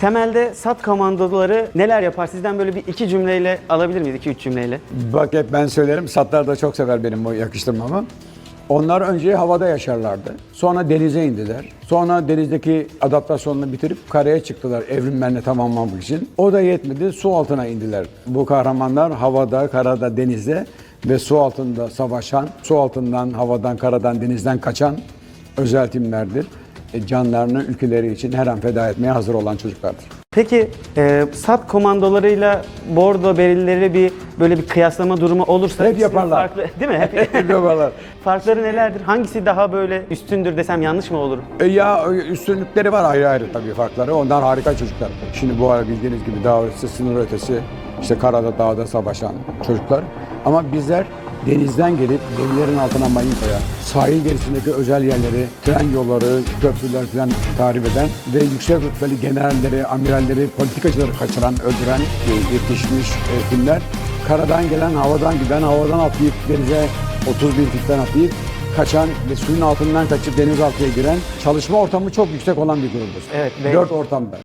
Temelde SAT komandoları neler yapar? Sizden böyle bir iki cümleyle alabilir miyiz? İki üç cümleyle. Bak hep ben söylerim. Satlar da çok sever benim bu yakıştırmamı. Onlar önce havada yaşarlardı. Sonra denize indiler. Sonra denizdeki adaptasyonunu bitirip karaya çıktılar evrimlerini tamamlamak için. O da yetmedi. Su altına indiler. Bu kahramanlar havada, karada, denizde ve su altında savaşan, su altından, havadan, karadan, denizden kaçan özel timlerdir. E, canlarını ülkeleri için her an feda etmeye hazır olan çocuklardır. Peki e, SAT komandolarıyla bordo berileri bir böyle bir kıyaslama durumu olursa Hep yaparlar. Farklı, değil mi? Hep Yaparlar. farkları nelerdir? Hangisi daha böyle üstündür desem yanlış mı olur? E ya üstünlükleri var ayrı ayrı tabii farkları. Onlar harika çocuklar. Şimdi bu ara bildiğiniz gibi dağ ötesi, sınır ötesi, işte karada, dağda savaşan çocuklar. Ama bizler denizden gelip gemilerin altına koyan, sahil gerisindeki özel yerleri, tren yolları, köprüler falan tarif eden ve yüksek rütbeli generalleri, amiralleri, politikacıları kaçıran, öldüren e, yetişmiş e, timler. Karadan gelen, havadan giden, havadan atlayıp denize 30 bin fitten atlayıp kaçan ve suyun altından kaçıp denizaltıya giren çalışma ortamı çok yüksek olan bir grubuz. Evet, ve- Dört ortamda.